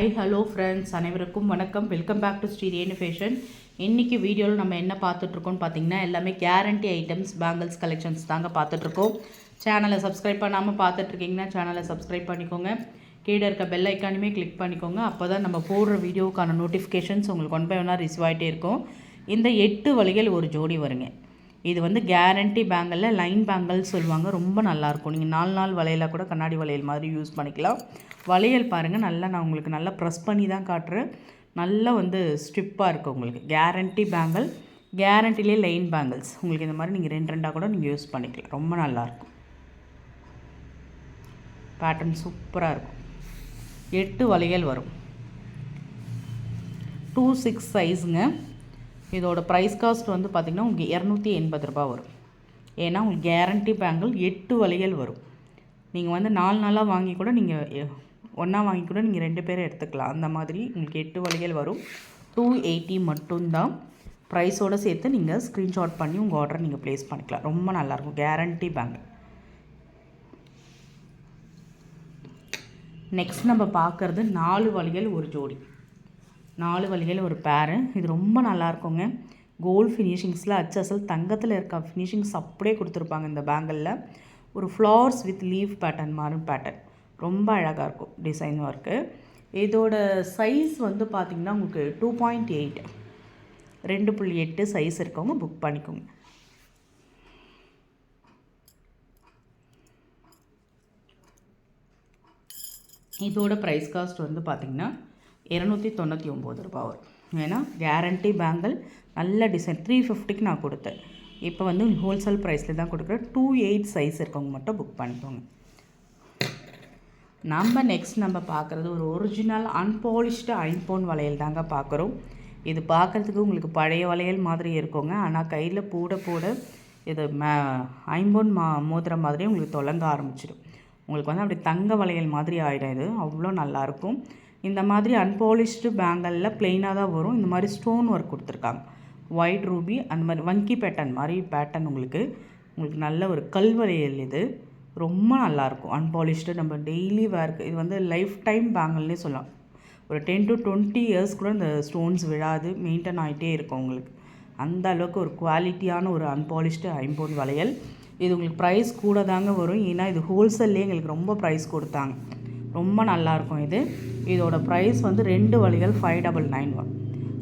Hi hello friends அனைவருக்கும் வணக்கம். Welcome back to Sri Renu fashion இன்றைக்கி வீடியோவில் நம்ம என்ன பார்த்துட்ருக்கோம்னு பார்த்தீங்கன்னா எல்லாமே கேரண்டி ஐட்டம்ஸ் பேங்கிள்ஸ் கலெக்ஷன்ஸ் தாங்க பார்த்துட்ருக்கோம். சேனலை சப்ஸ்கிரைப் பண்ணாமல் பார்த்துட்ருக்கீங்கன்னா சேனலை சப்ஸ்கிரைப் பண்ணிக்கோங்க. கீழே இருக்க பெல் ஐக்கானுமே கிளிக் பண்ணிக்கோங்க. அப்போ தான் நம்ம போடுற வீடியோவுக்கான நோட்டிஃபிகேஷன்ஸ் உங்களுக்கு ஒன் பை ஒன்னாக ரிசீவ் ஆகிட்டே இருக்கும். இந்த எட்டு வழிகள் ஒரு ஜோடி வருங்க. இது வந்து கேரண்டி பேங்கிளில் லைன் பேங்கல் சொல்லுவாங்க. ரொம்ப நல்லாயிருக்கும். நீங்கள் நாலு நாள் வளையலாக கூட கண்ணாடி வளையல் மாதிரி யூஸ் பண்ணிக்கலாம். வளையல் பாருங்கள் நல்லா நான் உங்களுக்கு நல்லா ப்ரெஸ் பண்ணி தான் காட்டுறேன். நல்லா வந்து ஸ்ட்ரிப்பாக இருக்குது உங்களுக்கு. கேரண்டி பேங்கிள் கேரண்டிலே லைன் பேங்கிள்ஸ் உங்களுக்கு இந்த மாதிரி நீங்கள் ரெண்டு ரெண்டாக கூட நீங்கள் யூஸ் பண்ணிக்கலாம். ரொம்ப நல்லாயிருக்கும். பேட்டர்ன் சூப்பராக இருக்கும். எட்டு வளையல் வரும். டூ சிக்ஸ் சைஸுங்க இதோட ப்ரைஸ் காஸ்ட் வந்து பார்த்திங்கன்னா உங்களுக்கு இரநூத்தி எண்பது ரூபா வரும். ஏன்னா உங்களுக்கு கேரண்டி பேங்கிள் எட்டு வளையல் வரும். நீங்கள் வந்து நாலு நாளாக வாங்கி கூட நீங்கள் ஒன்றா வாங்கி கூட நீங்கள் ரெண்டு பேரும் எடுத்துக்கலாம். அந்த மாதிரி உங்களுக்கு எட்டு வளையல் வரும். டூ எயிட்டி மட்டும்தான். ப்ரைஸோடு சேர்த்து நீங்கள் ஸ்க்ரீன்ஷாட் பண்ணி உங்கள் ஆர்டரை நீங்கள் ப்ளேஸ் பண்ணிக்கலாம். ரொம்ப நல்லாயிருக்கும். கேரண்டி பேங்கிள் நெக்ஸ்ட் நம்ம பார்க்குறது நாலு வழிகள் ஒரு ஜோடி. நாலு வழிகள் ஒரு பேரு இது ரொம்ப நல்லாயிருக்குங்க கோல்ட் ஃபினிஷிங்ஸில் அச்சசல் தங்கத்தில் இருக்க ஃபினிஷிங்ஸ் அப்படியே கொடுத்துருப்பாங்க இந்த பேங்கிளில் ஒரு ஃப்ளார்ஸ் வித் லீஃப் பேட்டர்ன் மாதிரி பேட்டர்ன் ரொம்ப அழகாக இருக்கும் டிசைன் ஒர்க்கு இதோட சைஸ் வந்து பார்த்திங்கன்னா உங்களுக்கு டூ பாயிண்ட் எயிட் ரெண்டு புள்ளி எட்டு சைஸ் இருக்கவங்க புக் பண்ணிக்கோங்க. இதோட ப்ரைஸ் காஸ்ட் வந்து பார்த்திங்கன்னா இரநூத்தி தொண்ணூற்றி ஒம்பது ரூபா வரும். ஏன்னா கேரண்டி பேங்கிள் நல்ல டிசைன் த்ரீ ஃபிஃப்டிக்கு நான் கொடுத்தேன். இப்போ வந்து ஹோல்சேல் ப்ரைஸில் தான் கொடுக்குறேன். டூ எயிட் சைஸ் இருக்கவங்க மட்டும் புக் பண்ணிக்கோங்க. நம்ம நெக்ஸ்ட் நம்ம பார்க்குறது ஒரு ஒரிஜினல் அன்பாலிஷ்டு ஐம்போன் வளையல் தாங்க பார்க்குறோம். இது பார்க்குறதுக்கு உங்களுக்கு பழைய வளையல் மாதிரி இருக்குங்க. ஆனால் கையில் போட போட இது மே ஐம்போன் மா மோதிர மாதிரி உங்களுக்கு தொலங்க ஆரம்பிச்சிடும். உங்களுக்கு வந்து அப்படி தங்க வளையல் மாதிரி ஆகிடும் இது. அவ்வளோ நல்லாயிருக்கும் இந்த மாதிரி அன்பாலிஷ்டு பேங்கலில் ப்ளெயினாக தான் வரும். இந்த மாதிரி ஸ்டோன் ஒர்க் கொடுத்துருக்காங்க. ஒயிட் ரூபி அந்த மாதிரி வங்கி பேட்டர்ன் மாதிரி பேட்டர்ன் உங்களுக்கு உங்களுக்கு நல்ல ஒரு கல்வளையல் இது. ரொம்ப நல்லாயிருக்கும் அன்பாலிஷ்டு நம்ம டெய்லி வேர்க்கு இது வந்து லைஃப் டைம் பேங்கல்னே சொல்லலாம். ஒரு டென் டு டுவெண்ட்டி இயர்ஸ் கூட இந்த ஸ்டோன்ஸ் விழாது மெயின்டைன் ஆகிட்டே இருக்கும் உங்களுக்கு. அந்த அளவுக்கு ஒரு குவாலிட்டியான ஒரு அன்பாலிஷ்டு ஐம்பொன் வளையல். இது உங்களுக்கு ப்ரைஸ் கூட தாங்க வரும். ஏன்னா இது ஹோல்சேல்லே எங்களுக்கு ரொம்ப ப்ரைஸ் கொடுத்தாங்க. ரொம்ப நல்லாயிருக்கும் இது. இதோட ப்ரைஸ் வந்து ரெண்டு வழிகள் ஃபைவ் டபுள் நைன் ஒன்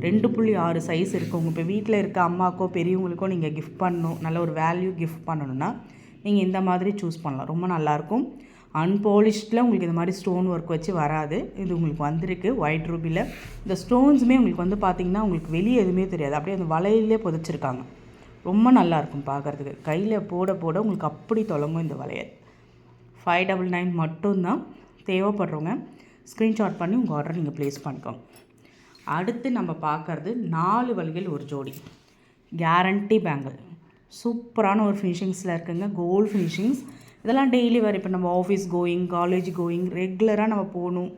ரெண்டு புள்ளி ஆறு சைஸ் இருக்கவங்க இப்போ வீட்டில் இருக்க அம்மாக்கோ பெரியவங்களுக்கோ நீங்கள் கிஃப்ட் பண்ணணும். நல்ல ஒரு வேல்யூ கிஃப்ட் பண்ணணுன்னா நீங்கள் இந்த மாதிரி சூஸ் பண்ணலாம். ரொம்ப நல்லாயிருக்கும். அன்பாலிஷ்டில் உங்களுக்கு இந்த மாதிரி ஸ்டோன் ஒர்க் வச்சு வராது. இது உங்களுக்கு வந்திருக்கு. ஒயிட் ரூபியில் இந்த ஸ்டோன்ஸுமே உங்களுக்கு வந்து பார்த்திங்கன்னா உங்களுக்கு வெளியே எதுவுமே தெரியாது. அப்படியே அந்த வளையிலே புதைச்சிருக்காங்க. ரொம்ப நல்லாயிருக்கும் பார்க்குறதுக்கு கையில் போட போட உங்களுக்கு அப்படி தொடங்கும் இந்த வளையல். ஃபைவ் டபுள் நைன் மட்டும்தான். தேவைப்படுறவங்க ஸ்க்ரீன்ஷாட் பண்ணி உங்கள் ஆர்டர் நீங்கள் ப்ளேஸ் பண்ணிக்கோங்க. அடுத்து நம்ம பார்க்குறது நாலு வழிகள் ஒரு ஜோடி. கேரண்டி பேங்கிள் சூப்பரான ஒரு ஃபினிஷிங்ஸில் இருக்குங்க. கோல்டு ஃபினிஷிங்ஸ் இதெல்லாம் டெய்லி வேறு இப்போ நம்ம ஆஃபீஸ் கோயிங் காலேஜ் கோயிங் ரெகுலராக நம்ம போகணும்.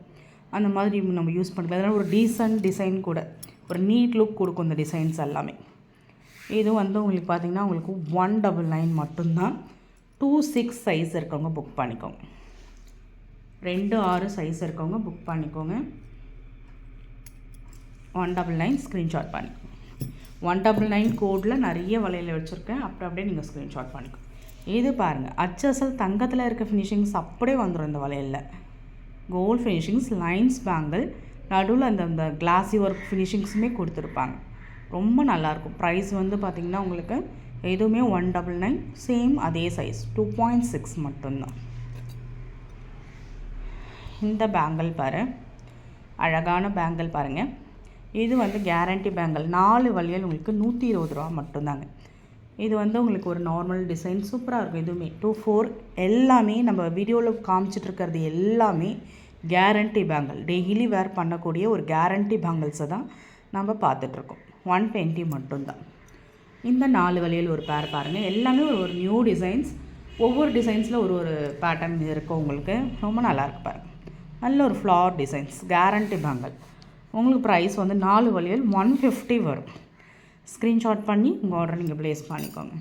அந்த மாதிரி நம்ம யூஸ் பண்ணிக்கலாம். அதெல்லாம் ஒரு டீசன்ட் டிசைன் கூட. ஒரு நீட் லுக் கொடுக்கும் இந்த டிசைன்ஸ் எல்லாமே. இது வந்து உங்களுக்கு பார்த்திங்கன்னா உங்களுக்கு ஒன் டபுள் நைன் மட்டும்தான். டூ சிக்ஸ் சைஸ் இருக்கவங்க புக் பண்ணிக்கோங்க. ரெண்டு ஆறு சைஸ் இருக்கவங்க புக் பண்ணிக்கோங்க. ஒன் டபுள் நைன் ஸ்க்ரீன்ஷாட் பண்ணிக்கோங்க ஒன் டபுள் நைன் கோடில் நிறைய வலையில் வச்சுருக்கேன். அப்படி அப்படியே நீங்கள் ஸ்க்ரீன்ஷாட் பண்ணிக்கோங்க இது பாருங்கள் அச்சசல் தங்கத்தில் இருக்க ஃபினிஷிங்ஸ் அப்படியே வந்துடும் இந்த வளையலில் கோல்ட் ஃபினிஷிங்ஸ் லைன்ஸ் பேங்கிள் நடுவில் அந்த அந்த கிளாஸி ஒர்க் ஃபினிஷிங்ஸுமே கொடுத்துருப்பாங்க. ரொம்ப நல்லாயிருக்கும். ப்ரைஸ் வந்து பார்த்திங்கன்னா உங்களுக்கு எதுவுமே ஒன் டபுள் நைன் சேம் அதே சைஸ் டூ பாயிண்ட் சிக்ஸ் மட்டும்தான். இந்த பேங்கிள் பாரு. அழகான பேங்கிள் பாருங்கள் இது வந்து கேரண்டி பேங்கிள் நாலு வழியில் உங்களுக்கு நூற்றி இருபது ரூபா மட்டும்தாங்க. இது வந்து உங்களுக்கு ஒரு நார்மல் டிசைன் சூப்பராக இருக்கும் எதுவுமே. டூ ஃபோர் எல்லாமே நம்ம வீடியோவில் காமிச்சிட்ருக்கிறது எல்லாமே கேரண்டி பேங்கிள் டெய்லி வேர் பண்ணக்கூடிய ஒரு கேரண்டி பேங்கிள்ஸை தான் நம்ம பார்த்துட்ருக்கோம் ஒன் டுவெண்ட்டி மட்டும்தான். இந்த நாலு வழியில் ஒரு பேர் பாருங்கள் எல்லாமே ஒரு ஒரு நியூ டிசைன்ஸ் ஒவ்வொரு டிசைன்ஸில் ஒரு ஒரு பேட்டர்ன் இருக்கும் உங்களுக்கு. ரொம்ப நல்லாயிருக்கு பாருங்கள் நல்ல ஒரு ஃப்ளார் டிசைன்ஸ் கேரண்டி பேங்கல் உங்களுக்கு ப்ரைஸ் வந்து நாலு வழியில் ஒன் ஃபிஃப்டி வரும். ஸ்க்ரீன்ஷாட் பண்ணி உங்கள் ஆர்டர் நீங்கள் ப்ளேஸ் பண்ணிக்கோங்க.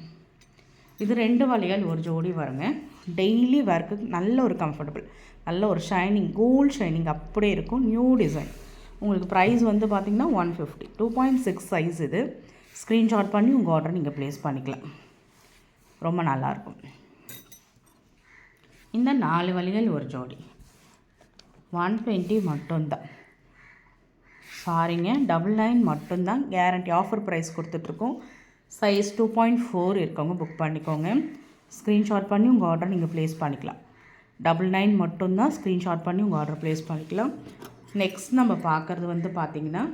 இது ரெண்டு வழியால் ஒரு ஜோடி வருங்க. டெய்லி வேர்க்கு நல்ல ஒரு கம்ஃபர்டபுள் நல்ல ஒரு ஷைனிங் கோல்ட் ஷைனிங் அப்படியே இருக்கும். நியூ டிசைன் உங்களுக்கு ப்ரைஸ் வந்து பார்த்திங்கன்னா one fifty two point six size இது. ஸ்க்ரீன்ஷாட் பண்ணி உங்கள் ஆர்டர் நீங்கள் ப்ளேஸ் பண்ணிக்கலாம். ரொம்ப நல்லாயிருக்கும் இந்த நாலு வழிகள் ஒரு ஜோடி. ஒன் டுவெண்ட்டி மட்டும்தான். சாரிங்க டபுள் நைன் மட்டும்தான் கேரண்டி ஆஃபர் ப்ரைஸ் கொடுத்துட்ருக்கோம். சைஸ் டூ பாயிண்ட் ஃபோர் இருக்கவங்க புக் பண்ணிக்கோங்க. ஸ்க்ரீன்ஷாட் பண்ணி உங்கள் ஆர்டர் நீங்கள் ப்ளேஸ் பண்ணிக்கலாம். டபுள் நைன் மட்டும்தான் ஸ்க்ரீன்ஷாட் பண்ணி உங்கள் ஆர்டர் ப்ளேஸ் பண்ணிக்கலாம். நெக்ஸ்ட் நம்ம பார்க்குறது வந்து பார்த்திங்கன்னா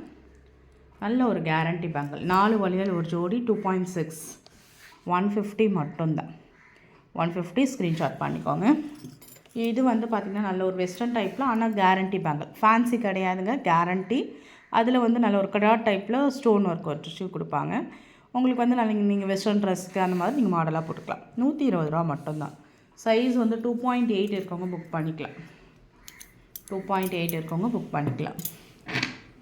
நல்ல ஒரு கேரண்டி பேங்கிள் நாலு வழிகள் ஒரு ஜோடி two point six one fifty மட்டும்தான். ஒன் ஃபிஃப்டி ஸ்க்ரீன்ஷாட் பண்ணிக்கோங்க. இது வந்து பார்த்திங்கன்னா நல்ல ஒரு வெஸ்டர்ன் டைப்பில் ஆனால் கேரண்டி பேங்கிள் ஃபேன்சி கிடையாதுங்க கேரண்டி அதில் வந்து நல்ல ஒரு கடா டைப்பில் ஸ்டோன் ஒர்க் வச்சு கொடுப்பாங்க. உங்களுக்கு வந்து நல்ல நீங்கள் வெஸ்டர்ன் ட்ரெஸ்க்கு அந்த மாதிரி நீங்கள் மாடலாக போட்டுக்கலாம். நூற்றி இருபது ரூபா மட்டும்தான். சைஸ் வந்து டூ பாயிண்ட் எயிட் இருக்கவங்க புக் பண்ணிக்கலாம். டூ பாயிண்ட் எயிட் இருக்கவங்க புக் பண்ணிக்கலாம்.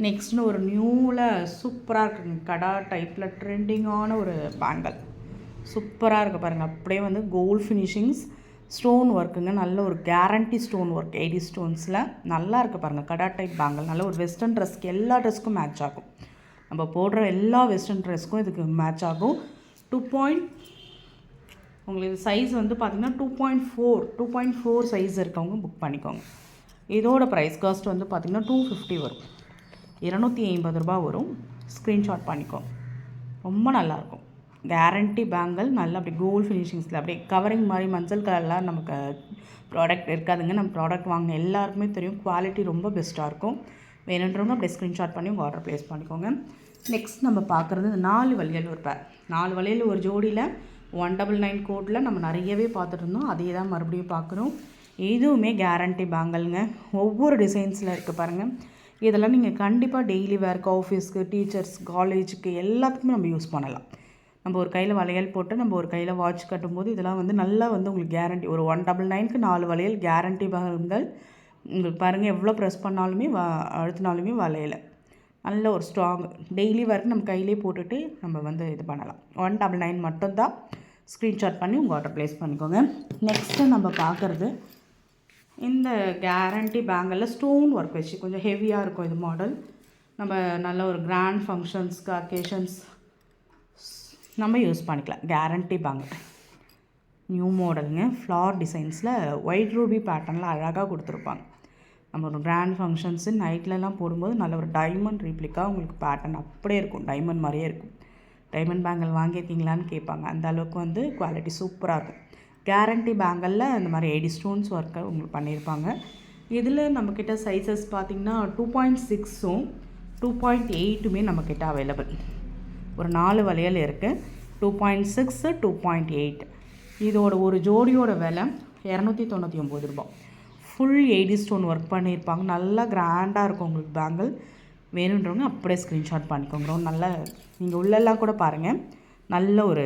நெக்ஸ்ட்னு ஒரு நியூவில் சூப்பராக இருக்குங்க. கடா டைப்பில் ட்ரெண்டிங்கான ஒரு பேங்கல் சூப்பராக இருக்குது பாருங்கள் அப்படியே வந்து கோல்ட் ஃபினிஷிங்ஸ் ஸ்டோன் ஒர்க்குங்க. நல்ல ஒரு கேரண்டி ஸ்டோன் ஒர்க் எயிட்டி ஸ்டோன்ஸில் நல்லா இருக்குது பாருங்கள் கடா டைப் பேங்கிள் நல்ல ஒரு வெஸ்டர்ன் ட்ரெஸ்க்கு எல்லா ட்ரெஸ்க்கும் மேட்ச் ஆகும். நம்ம போடுற எல்லா வெஸ்டர்ன் ட்ரெஸ்க்கும் இதுக்கு மேட்ச் ஆகும். டூ பாயிண்ட் உங்களுக்கு சைஸ் வந்து பார்த்திங்கன்னா two point four two point four size இருக்கவங்க புக் பண்ணிக்கோங்க. இதோட ப்ரைஸ் காஸ்ட் வந்து பார்த்திங்கன்னா டூ ஃபிஃப்டி வரும். இரநூத்தி ஐம்பது ரூபா வரும். ஸ்க்ரீன்ஷாட் பண்ணிக்கோங்க. ரொம்ப நல்லாயிருக்கும் கேரண்டி பேங்கல் நல்லா அப்படி கோல்டு ஃபினிஷிங்ஸில் அப்படியே கவரிங் மாதிரி மஞ்சள் கலர்லாம் நமக்கு ப்ராடக்ட் இருக்காதுங்க. நம்ம ப்ராடக்ட் வாங்க எல்லாருக்குமே தெரியும். குவாலிட்டி ரொம்ப பெஸ்ட்டாக இருக்கும். வேணுன்றவங்க அப்படியே ஸ்க்ரீன்ஷாட் பண்ணி உங்கள் ஆர்டர் ப்ளேஸ் பண்ணிக்கோங்க. நெக்ஸ்ட் நம்ம பார்க்குறது நாலு வழியில் ஒரு பேர் நாலு வழியில் ஒரு ஜோடியில் ஒன் டபுள் நைன் கோடில் நம்ம நிறையவே பார்த்துட்டு இருந்தோம். அதே தான் மறுபடியும் பார்க்குறோம். இதுவுமே கேரண்டி பேங்கல்ங்க ஒவ்வொரு டிசைன்ஸில் இருக்குது பாருங்கள் இதெல்லாம் நீங்கள் கண்டிப்பாக டெய்லி வேர்க்கு ஆஃபீஸ்க்கு டீச்சர்ஸ் காலேஜுக்கு எல்லாத்துக்குமே நம்ம யூஸ் பண்ணலாம். நம்ம ஒரு கையில் வளையல் போட்டு நம்ம ஒரு கையில் வாட்ச் கட்டும்போது இதெல்லாம் வந்து நல்லா வந்து உங்களுக்கு கேரண்டி ஒரு ஒன் டபுள் நைனுக்கு நாலு வளையல் கேரண்டி பேங்கல் உங்களுக்கு பாருங்கள் எவ்வளோ ப்ரெஸ் பண்ணாலுமே வ அழுத்தினாலுமே வளையலை. நல்ல ஒரு ஸ்ட்ராங் டெய்லி ஒர்க் நம்ம கையிலே போட்டுட்டு நம்ம வந்து இது பண்ணலாம். ஒன் டபுள் நைன் மட்டும்தான் ஸ்க்ரீன்ஷாட் பண்ணி உங்கள் ஆர்டர் ப்ளேஸ் பண்ணிக்கோங்க. நெக்ஸ்ட்டு நம்ம பார்க்குறது இந்த கேரண்டி பேங்கில் ஸ்டோன் ஒர்க் வச்சு கொஞ்சம் ஹெவியாக இருக்கும் இது மாடல் நம்ம நல்ல ஒரு கிராண்ட் ஃபங்க்ஷன்ஸ்க்கு அக்கேஷன்ஸ் நம்ம யூஸ் பண்ணிக்கலாம். கேரண்டி பாங்க நியூ மாடலுங்க ஃப்ளார் டிசைன்ஸில் ஒயிட் ரூபி பேட்டர்னில் அழகாக கொடுத்துருப்பாங்க. நம்ம ஒரு கிராண்ட் ஃபங்க்ஷன்ஸு நைட்லலாம் போடும்போது நல்ல ஒரு டைமண்ட் ரீப்ளிக்காக உங்களுக்கு பேட்டர்ன் அப்படியே இருக்கும். டைமண்ட் மாதிரியே இருக்கும். டைமண்ட் பேங்கல் வாங்கியிருக்கீங்களான்னு கேட்பாங்க. அந்த அளவுக்கு வந்து குவாலிட்டி சூப்பராக இருக்கும். கேரண்டி பேங்கலில் அந்த மாதிரி எயிட்டி ஸ்டோன்ஸ் ஒர்க்கை உங்களுக்கு பண்ணியிருப்பாங்க. இதில் நம்மக்கிட்ட சைஸஸ் பார்த்திங்கன்னா டூ பாயிண்ட் சிக்ஸும் டூ பாயிண்ட் எயிட்டுமே நம்மக்கிட்ட அவைலபிள் ஒரு நாலு வளையல் இருக்குது two point six two point eight இதோட ஒரு ஜோடியோட விலை இரநூத்தி தொண்ணூற்றி ஒம்பது ரூபா ஃபுல் எயிட்டி ஸ்டோன் ஒர்க் பண்ணியிருப்பாங்க. நல்லா கிராண்டாக இருக்கும் உங்களுக்கு பேங்கிள் வேணுன்றவங்க அப்படியே ஸ்க்ரீன்ஷாட் பண்ணிக்கோங்க. ரொம்ப நல்ல நீங்கள் உள்ளெல்லாம் கூட பாருங்கள் நல்ல ஒரு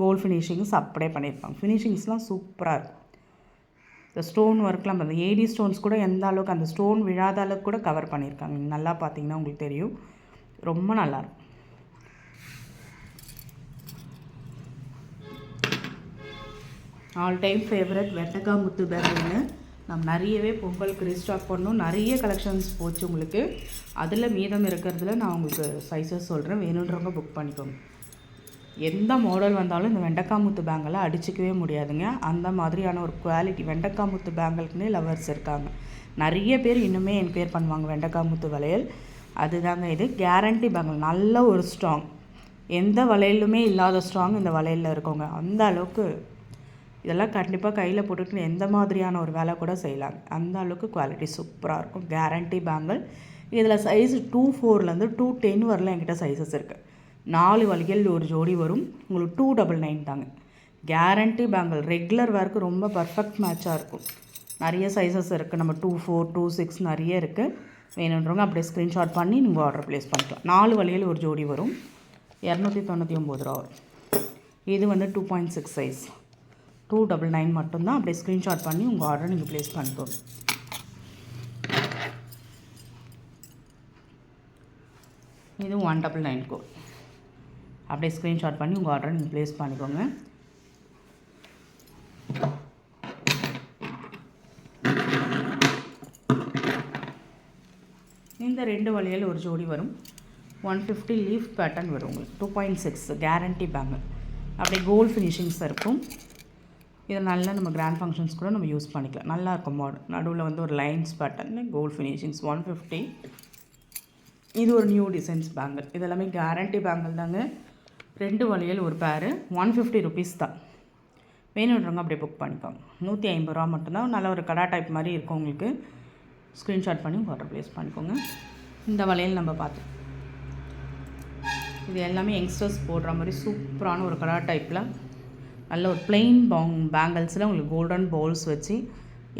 கோல்ட் ஃபினிஷிங்ஸ் அப்படியே பண்ணியிருப்பாங்க. ஃபினிஷிங்ஸ்லாம் சூப்பராக இருக்கும். இந்த ஸ்டோன் ஒர்க்லாம் அந்த ஏடி ஸ்டோன்ஸ் கூட எந்த அளவுக்கு அந்த ஸ்டோன் விழாத அளவுக்கு கூட கவர் பண்ணியிருக்காங்க. நீங்கள் நல்லா பார்த்தீங்கன்னா உங்களுக்கு தெரியும். ரொம்ப நல்லாயிருக்கும் ஆல் டைம் ஃபேவரட் வெட்டக்கா முத்து பேங்குன்னு நம்ம நிறையவே பொங்கலுக்கு ரீஸ்டாக் பண்ணோம். நிறைய கலெக்ஷன்ஸ் போச்சு உங்களுக்கு. அதில் மீதம் இருக்கிறதுல நான் உங்களுக்கு சைஸஸ் சொல்கிறேன் வேணுன்றவங்க புக் பண்ணிக்கோங்க. எந்த மாடல் வந்தாலும் இந்த வெண்டக்காமுத்து பேங்கில் அடிச்சிக்கவே முடியாதுங்க. அந்த மாதிரியான ஒரு குவாலிட்டி வெண்டக்காமுத்து பேங்கலுக்குன்னே லவர்ஸ் இருக்காங்க. நிறைய பேர் இன்னுமே என்கொயர் பண்ணுவாங்க வெண்டக்காமுத்து வளையல். அதுதாங்க இது. கேரண்டி பேங்கல் நல்ல ஒரு ஸ்ட்ராங் எந்த வளையலுமே இல்லாத ஸ்ட்ராங் இந்த வளையலில் இருக்கவங்க அந்த அளவுக்கு இதெல்லாம் கண்டிப்பாக கையில் போட்டுட்டு எந்த மாதிரியான ஒரு வேலை கூட செய்யலாம். அந்த அளவுக்கு குவாலிட்டி சூப்பராக இருக்கும். கேரண்டி பேங்கிள் இதில் சைஸ் டூ ஃபோர்லேருந்து டூ டென் வரலாம் என்கிட்ட சைஸஸ் இருக்குது நாலு வழிகள் ஒரு ஜோடி வரும். உங்களுக்கு டூ டபுள் நைன் தாங்க. கேரண்டி பேங்கிள் ரெகுலர் வேர்க்கு ரொம்ப பர்ஃபெக்ட் மேட்சாக இருக்கும். நிறைய சைஸஸ் இருக்குது நம்ம டூ ஃபோர் டூ சிக்ஸ் நிறைய இருக்குது வேணுன்றவங்க அப்படியே ஸ்க்ரீன்ஷாட் பண்ணி நீங்கள் ஆர்டர் ப்ளேஸ் பண்ணிக்கலாம். நாலு வழியில் ஒரு ஜோடி வரும். இரநூத்தி தொண்ணூற்றி ஒம்பது ரூபா வரும். இது வந்து two point six size two double nine மட்டும்தான் அப்படியே ஸ்க்ரீன்ஷாட் பண்ணி உங்கள் ஆர்டரை நீங்கள் ப்ளேஸ் பண்ணிக்கோங்க. இது ஒன் டபுள் நைனுக்கு அப்படியே ஸ்க்ரீன்ஷாட் பண்ணி உங்கள் ஆர்டரை நீங்கள் ப்ளேஸ் பண்ணிக்கோங்க. இந்த ரெண்டு வழியில் ஒரு ஜோடி வரும். ஒன் ஃபிஃப்டி லீஃப் பேட்டர்ன் வரும் உங்களுக்கு. Two point six guarantee bangle அப்படியே கோல்டு ஃபினிஷிங்ஸ் இருக்கும். இதை நல்லா நம்ம கிராண்ட் ஃபங்க்ஷன்ஸ் கூட நம்ம யூஸ் பண்ணிக்கலாம். நல்லா இருக்கும் மாடல் நடுவில் வந்து ஒரு lines pattern gold finishings one fifty இது ஒரு நியூ டிசைன்ஸ் பேங்கிள் இதெல்லாமே கேரண்டி பேங்கிள் தாங்க. ரெண்டு வளையல் ஒரு பேரு ஒன் ஃபிஃப்டி ருபீஸ் தான். வேணுன்றவங்க அப்படியே புக் பண்ணிக்கோங்க. நூற்றி ஐம்பது ரூபா மட்டும்தான். நல்ல ஒரு கடா டைப் மாதிரி இருக்கும் உங்களுக்கு. ஸ்க்ரீன்ஷாட் பண்ணி ஆர்டர் ப்ளேஸ் பண்ணிக்கோங்க. இந்த வளையல் நம்ம பார்த்தோம் இது எல்லாமே யங்ஸ்டர்ஸ் போடுற மாதிரி சூப்பரான ஒரு கடா டைப்பில் நல்ல ஒரு பிளெயின் பாங் பேங்கிள்ஸில் உங்களுக்கு கோல்டன் பவுல்ஸ் வச்சு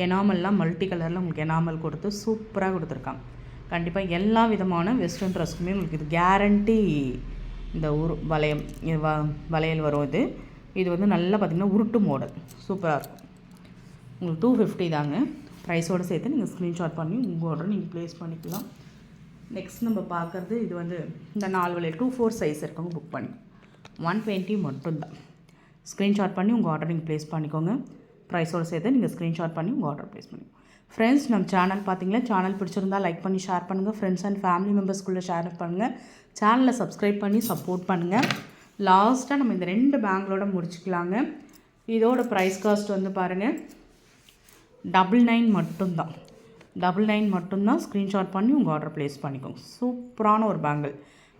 எனாமல்லாம் மல்டி கலரில் உங்களுக்கு எனாமல் கொடுத்து சூப்பராக கொடுத்துருக்காங்க. கண்டிப்பாக எல்லா விதமான வெஸ்டர்ன் ட்ரெஸ்க்குமே உங்களுக்கு இது கேரண்டி இந்த உரு வளையம் வ வளையல் வரும் இது. இது வந்து நல்லா பார்த்திங்கன்னா உருட்டு மாடல் சூப்பராக இருக்கும். உங்களுக்கு டூ ஃபிஃப்டி தாங்க. ப்ரைஸோடு சேர்த்து நீங்கள் ஸ்க்ரீன்ஷாட் பண்ணி உங்கள் ஆர்டர் நீங்கள் ப்ளேஸ் பண்ணிக்கலாம். நெக்ஸ்ட் நம்ம பார்க்குறது இது வந்து இந்த நாலு வளையல் டூ ஃபோர் சைஸ் இருக்கவங்க புக் பண்ணி. ஒன் டுவெண்ட்டி மட்டும்தான். ஸ்க்ரீன்ஷாட் பண்ணி உங்கள் ஆர்டர் நீங்கள் ப்ளேஸ் பண்ணிக்கோங்க. ப்ரைஸோடு சேர்த்து நீங்கள் ஸ்க்ரீன்ஷாட் பண்ணி உங்கள் ஆர்டர் ப்ளேஸ் பண்ணிக்கோங்க. ஃப்ரெண்ட்ஸ் நம்ம சேனல் பார்த்தீங்களா? சேனல் பிடிச்சிருந்தா லைக் பண்ணி ஷேர் பண்ணுங்கள் ஃப்ரெண்ட்ஸ் அண்ட் ஃபேமிலி மெம்பர்ஸ்குள்ளே ஷேர் பண்ணுங்கள் சேனலை சப்ஸ்கிரைப் பண்ணி சப்போர்ட் பண்ணுங்கள் லாஸ்ட்டாக நம்ம இந்த ரெண்டு பேங்களோட முடிச்சுக்கலாங்க. இதோட ப்ரைஸ் காஸ்ட் வந்து பாருங்கள் டபுள் நைன் மட்டும்தான். டபுள் நைன் மட்டும்தான் ஸ்க்ரீன்ஷாட் பண்ணி உங்கள் ஆர்டர் ப்ளேஸ் பண்ணிக்கோங்க. சூப்பரான ஒரு பேங்கிள்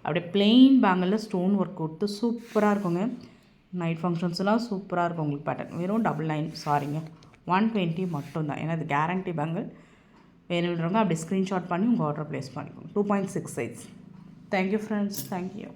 அப்படியே பிளெயின் பேங்கிளில் ஸ்டோன் ஒர்க் கொடுத்து சூப்பராக இருக்குங்க. நைட் ஃபங்க்ஷன்ஸ்லாம் சூப்பராக இருக்கும் உங்களுக்கு பேட்டர்ன் வெறும் டபுள் நைன் சாரிங்க ஒன் டுவெண்ட்டி மட்டும்தான். ஏன்னா இது கேரண்டி பேங்கிள் வேணுன்றவங்க அப்படி ஸ்க்ரீன்ஷாட் பண்ணி உங்கள் ஆர்டர் ப்ளேஸ் பண்ணிக்கோங்க. Two point six size thank you friends thank you